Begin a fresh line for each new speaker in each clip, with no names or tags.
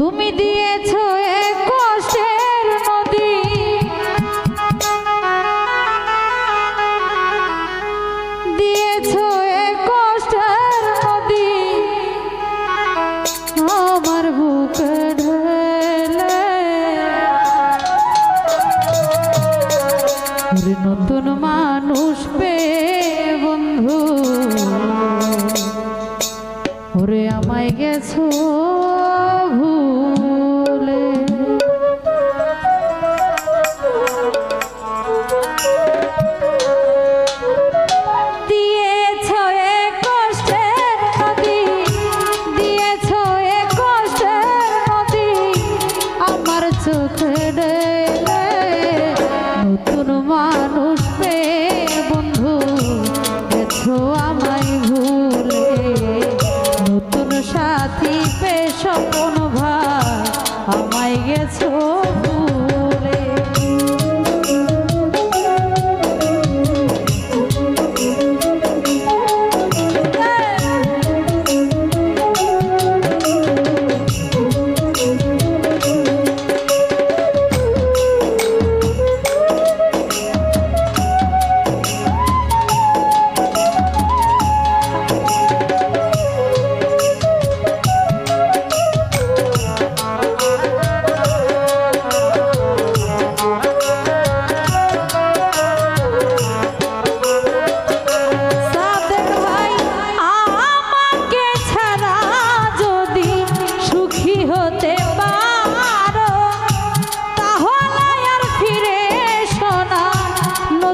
তুমি দিয়েছ কষ্টের নদী। দিয়েছ কষ্টের নদী। আমার বুকে ঢেলে। নতুন মানুষ পে বন্ধু। ওরে আমায় গেছো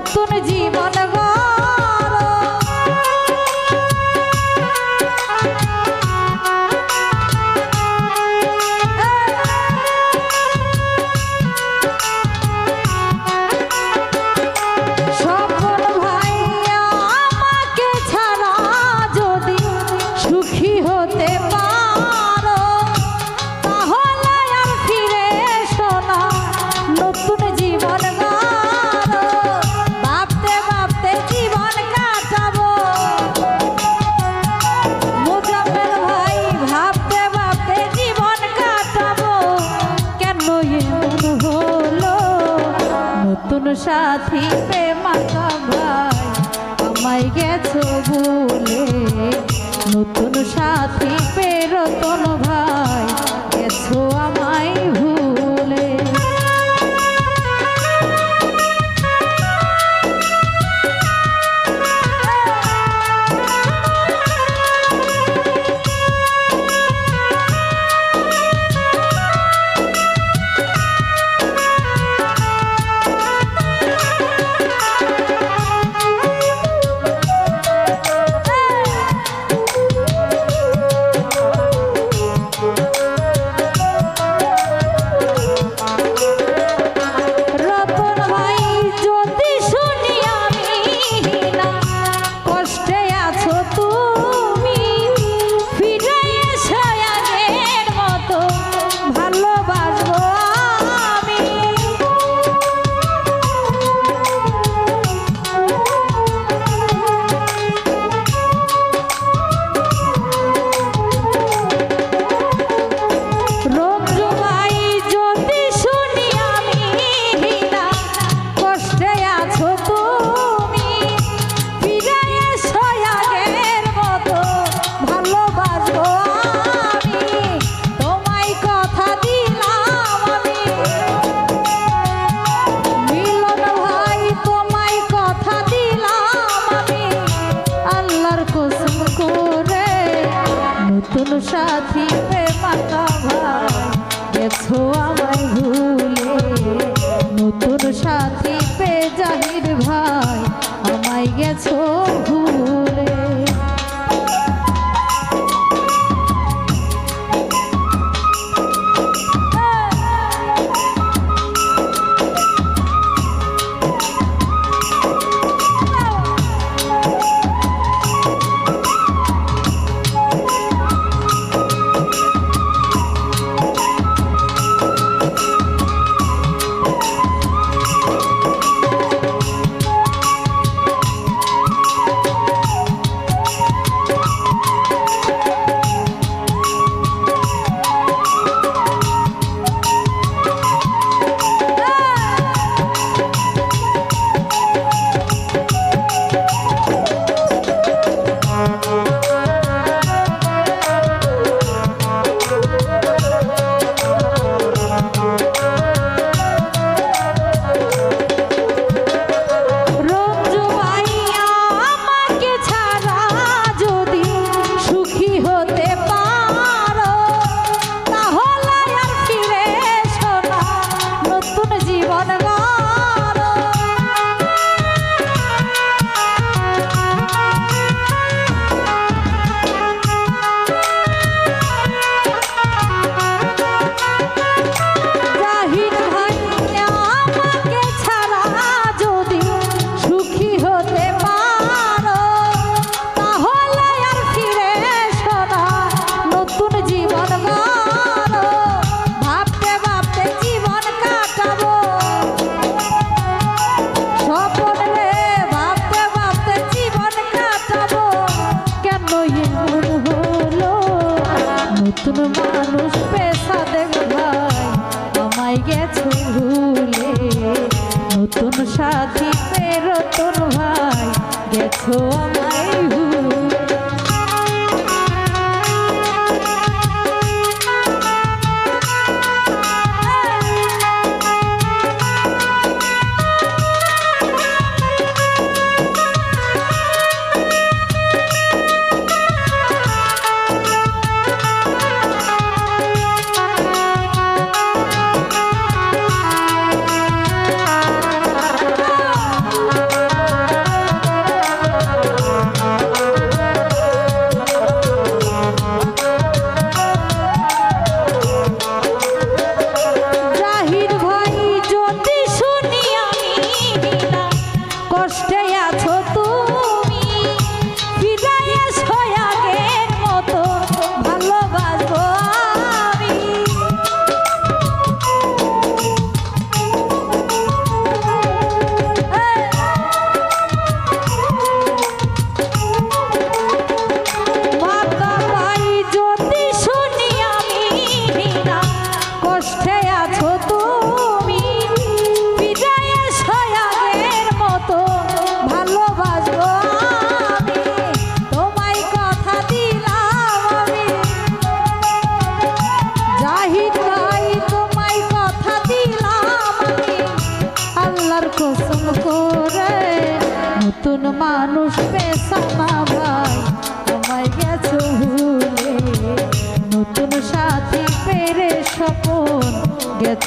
নতুন জীবন গো। নতুন সাথী প্রেমাকা ভাই আমায় গেছো ভুলে। নতুন সাথী পেরতন ভাই গেছো আমায় ভুলে। সাথী প্রেমাতা ভাই। গেছো আমার আমায় গেছো ভুলে? নতুন সাথী নতুন ভাই গেছো আমায়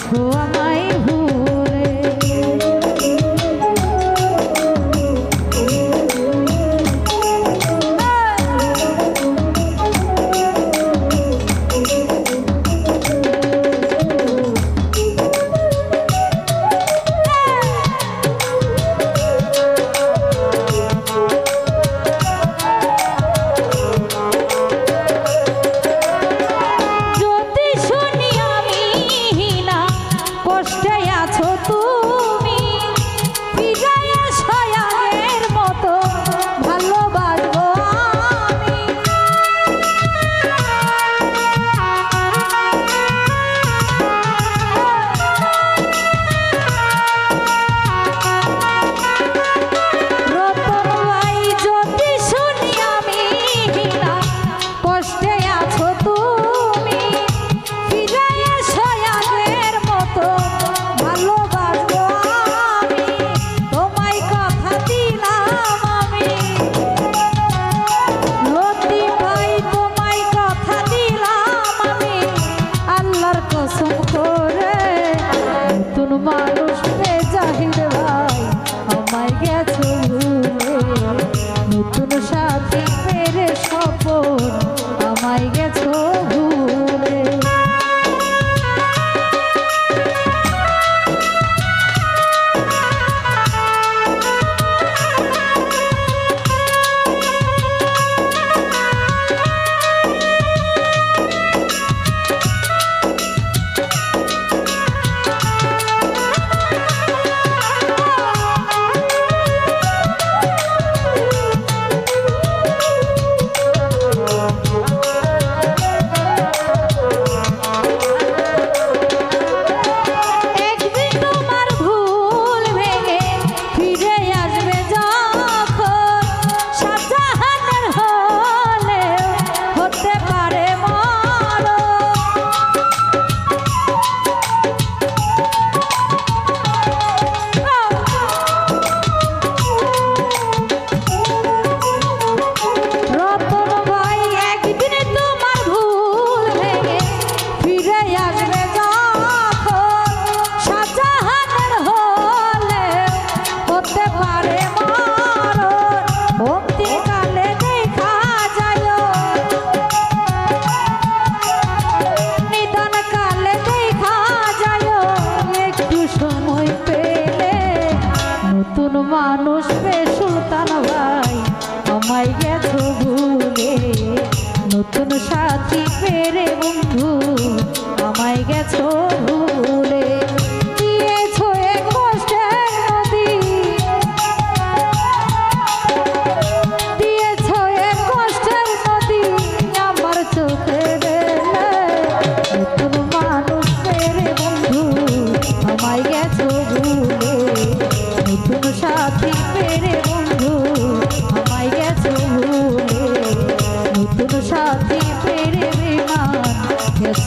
Who am I?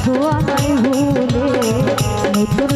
ছোঁয়ায় হলে নতুন